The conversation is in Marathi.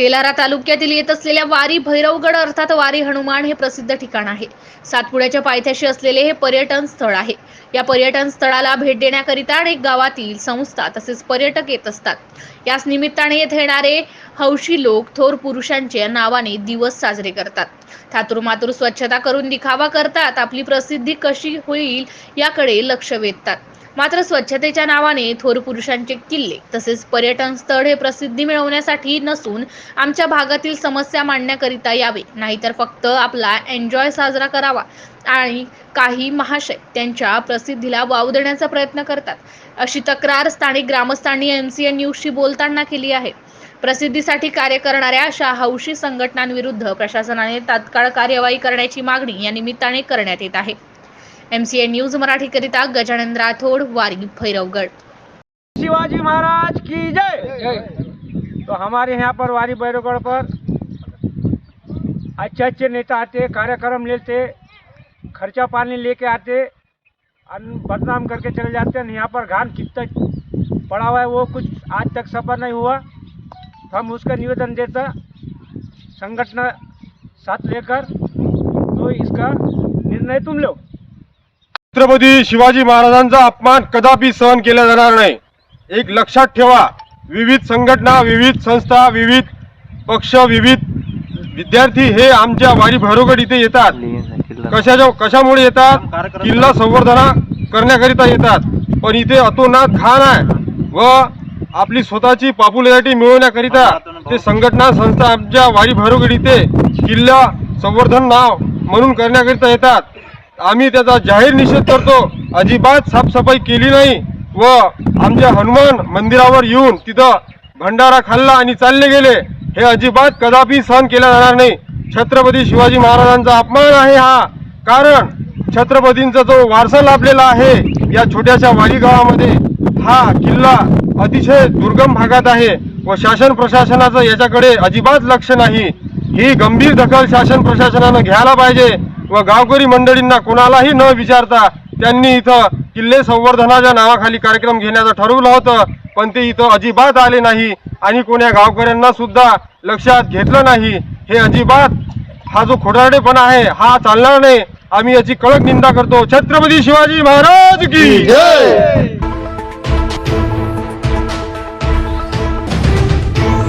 तेलारा तालुक्यातील येत असलेल्या वारी भैरवगड अर्थात वारी हनुमान हे प्रसिद्ध ठिकाण आहे. सातपुड्याच्या पायथ्याशी असलेले हे पर्यटन स्थळ आहे. या पर्यटन स्थळाला भेट देण्याकरिता अनेक गावातील संस्था तसेच पर्यटक येत असतात. याच निमित्ताने येथे येणारे हौशी लोक थोर पुरुषांच्या नावाने दिवस साजरे करतात. थातुरमातुर स्वच्छता करून दिखावा करतात. आपली प्रसिद्धी कशी होईल याकडे लक्ष वेधतात. मात्र स्वच्छतेच्या नावाने थोर पुरुषांचे किल्ले तसेच पर्यटन स्थळ हे प्रसिद्धी मिळवण्यासाठी नसून आमच्या भागातील समस्या मांडण्याकरिता यावे. नाहीतर फक्त आपला एन्जॉय साजरा करावा आणि काही महाशय त्यांच्या प्रसिद्धीला वाव देण्याचा प्रयत्न करतात अशी तक्रार स्थानिक ग्रामस्थांनी एम सी एन न्यूजशी बोलताना केली आहे. प्रसिद्धीसाठी कार्य करणाऱ्या अशा हौशी संघटनांविरुद्ध प्रशासनाने तात्काळ कार्यवाही करण्याची मागणी या निमित्ताने करण्यात येत आहे. एम सी एन न्यूज मराठीकरिता गजानन राठोड वारी भैरवगड. शिवाजी महाराज की जय! तो हमारे यहाँ पर वारी भैरवगढ़ पर अच्छे अच्छे नेता आते कार्यक्रम लेते खर्चा पानी लेके आते बदनाम करके चले जाते हैं। यहाँ पर घान कितना पड़ा हुआ है वो कुछ आज तक सफर नहीं हुआ। तो हम उसका निवेदन देता संगठन साथ लेकर तो इसका निर्णय तुम लो छत्रपती शिवाजी महाराजांचा अपमान कदापि सहन केला जाणार नाही. एक लक्षात ठेवा विविध संघटना विविध संस्था विविध पक्ष विविध विद्यार्थी हे आमच्या वारी भैरवगड इथे येतात. कशाच्या कशामुळे येतात? किल्ला संवर्धना करण्याकरिता येतात. पण इथे अतोनात खान आहे व आपली स्वतःची पॉप्युलॅरिटी मिळवण्याकरिता ते संघटना संस्था आमच्या वारी भैरोगड इथे किल्ला संवर्धन नाव म्हणून करण्याकरिता येतात. आम्ही त्याचा जाहीर निषेध करतो. अजिबात साफसफाई केली नाही व आमच्या हनुमान मंदिरावर येऊन तिथं भंडारा खाल्ला आणि चालले गेले. हे अजिबात कदापि सहन केला जाणार नाही. छत्रपती शिवाजी महाराजांचा अपमान आहे हा. कारण छत्रपतींचा जो वारसा लाभलेला आहे या छोट्याशा वाडी गावामध्ये हा किल्ला अतिशय दुर्गम भागात आहे व शासन प्रशासनाचं याच्याकडे अजिबात लक्ष नाही. ही गंभीर दखल शासन प्रशासनानं घ्यायला पाहिजे. व गावकरी मंडळींना कोणालाही न विचारता त्यांनी इथं किल्ले संवर्धनाच्या नावाखाली कार्यक्रम घेण्याचं ठरवलं होतं पण ते इथं अजिबात आले नाही आणि कोण्या गावकऱ्यांना सुद्धा लक्षात घेतलं नाही. हे अजिबात हा जो खोटारडेपणा आहे हा चालणार नाही. आम्ही याची कडक निंदा करतो. छत्रपती शिवाजी महाराज की